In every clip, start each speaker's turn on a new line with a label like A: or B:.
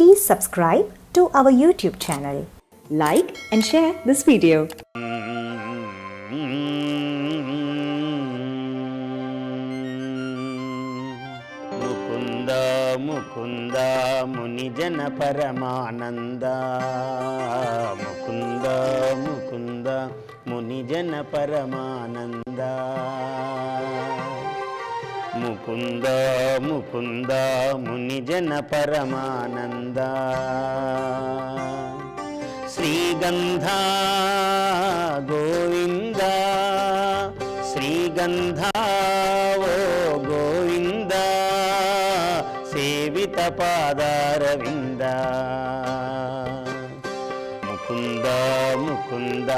A: Please subscribe to our YouTube channel. Like and share this video.
B: Mukunda Mukunda మునిజన పరమానంద ముకుంద ముకుంద మునిజన పరమానంద ముకుంద ముకుంద మునిజన పరమానంద. శ్రీగంధ గోవింద. శ్రీగంధ ఓ గోవింద. సేవిత పాదారవింద. ముకుంద ముకుంద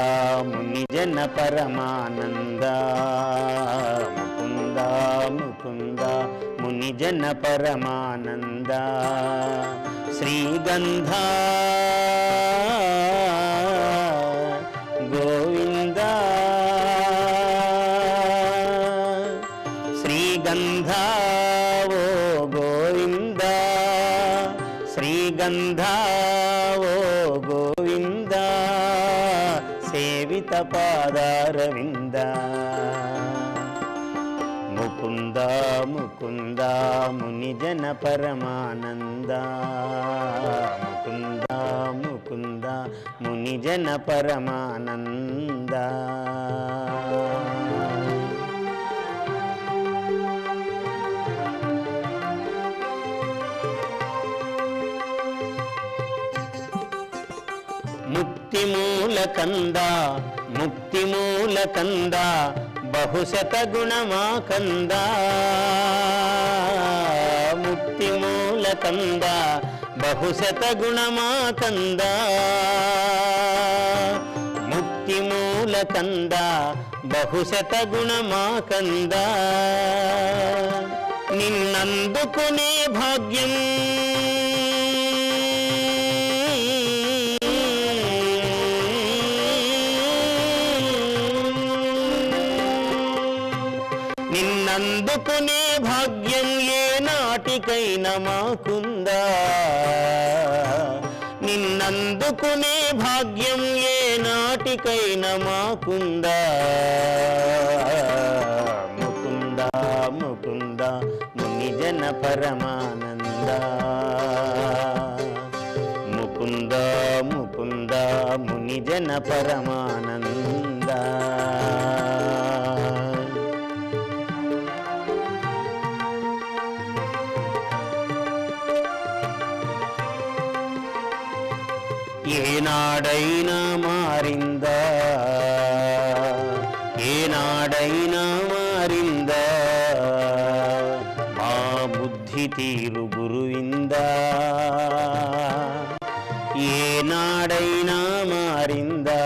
B: మునిజన పరమానంద. ముకుంద ముకుంద మునిజన పరమానంద. శ్రీగంధ గోవింద. శ్రీగంధ ఓ గోవింద. శ్రీగంధ ఓ గోవింద. సేవిత పాదారవిందా. ముకుందా మునిజన పరమానంద. ముకుందా ముకుందా మునిజన పరమానంద. ముక్తిమూల కంద ముక్తిమూల కంద బహుశత గుణమా కంద ముక్తిమూల కంద బహుశత గుణమా కంద ముక్తిమూల కంద బహుశత గుణమా కంద నిన్నందుకునే భాగ్యం నిన్నందుకునే భాగ్యం ఏ నాటికైనా మాకుందా నిన్నందుకునే భాగ్యం ఏ నాటికైనా మాకుందా? ముకుందా ముకుందా మునిజన పరమానంద. ముకుందా ముకుందా మునిజన పరమానంద. ఏనాడైనా మారిందా? ఏనాడైనా మారిందా? మా బుద్ధి తీరు గురువిందా? ఏనాడైనా మారిందా?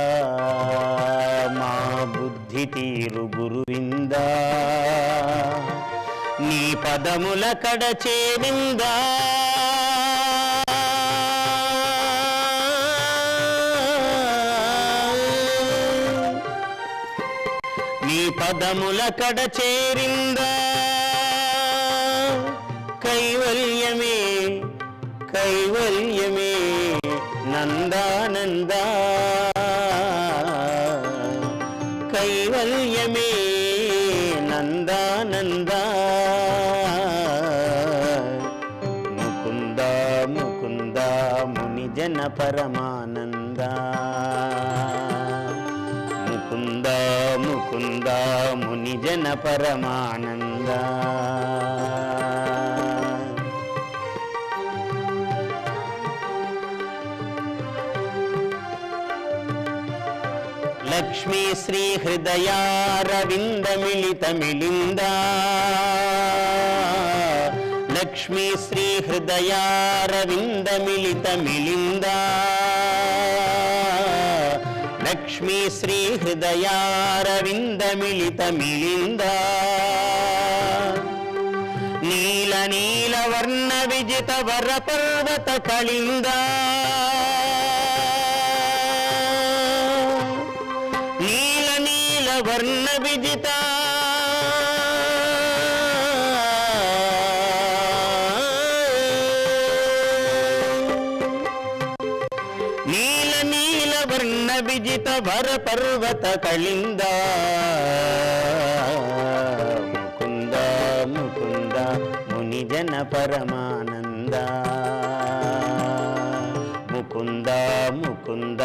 B: మా బుద్ధి తీరు గురువిందా? నీ పదముల కడ చేరిందా? నీ పదముల కడ చేరిందా? కైవల్యమే కైవల్యమే నందానంద. కైవల్యమే నందానంద. ముకుంద ముకుంద ముని జన పరమానంద. ముకుందా ముకుంద మునిజన పరమానంద. లక్ష్మీ శ్రీ హృదయారవింద మిళిత మిళింద లక్ష్మీ శ్రీ హృదయారవింద మిళిత మిళింద లక్ష్మీ శ్రీ హృదయారవింద మిళిత మిళింద నీల నీల వర్ణ విజిత వర పర్వత కళింద నీల నీల వర్ణ విజిత నీల వర్ణ విజిత వర పర్వత కళింద. ముకుంద ముకుంద ముని జన పరమానంద. ముకుంద ముకుంద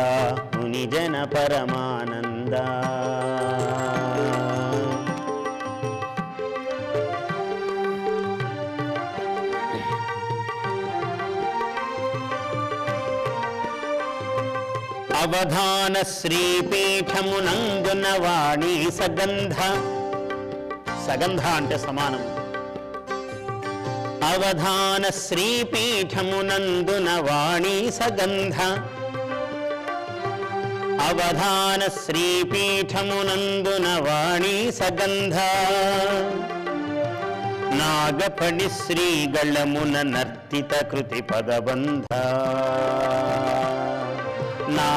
B: అవధాన శ్రీపీఠమునందున వాణి సగంధ సగంధ అంటే సమానం అవధాన శ్రీపీఠమునందున వాణి సగంధ అవధాన శ్రీపీఠమునందున వాణి సగంధ నాగపడి శ్రీగళమున నర్తిత కృతి పదబంధ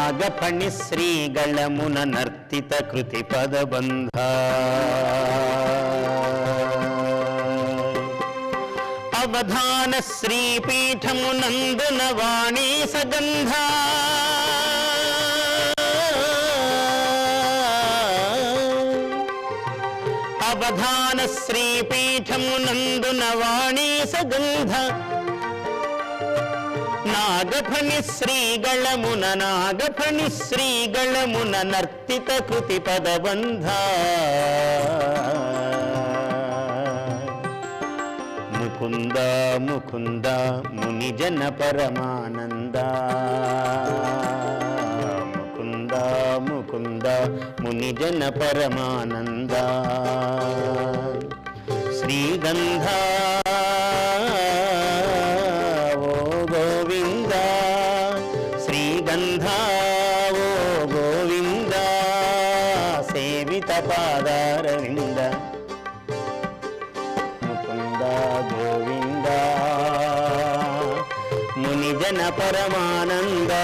B: నాగపణి శ్రీగళమున నర్తిత కృతి పదబంధ. అవధాన శ్రీపీఠమునందున వాణి సగంధ. అవధాన శ్రీపీఠమునందున వాణి సగంధ. నాగఫణి శ్రీగళమున నాగఫణి శ్రీగళమున నర్తిత కృతి పదబంధ. ముకుంద ముకుంద మునిజన పరమానంద. ముకుంద ముకుంద మునిజన పరమానంద. శ్రీగంధ గంధావో గోవింద సేవిత పాదారవింద ముకుంద గోవింద మునిజన పరమానందా.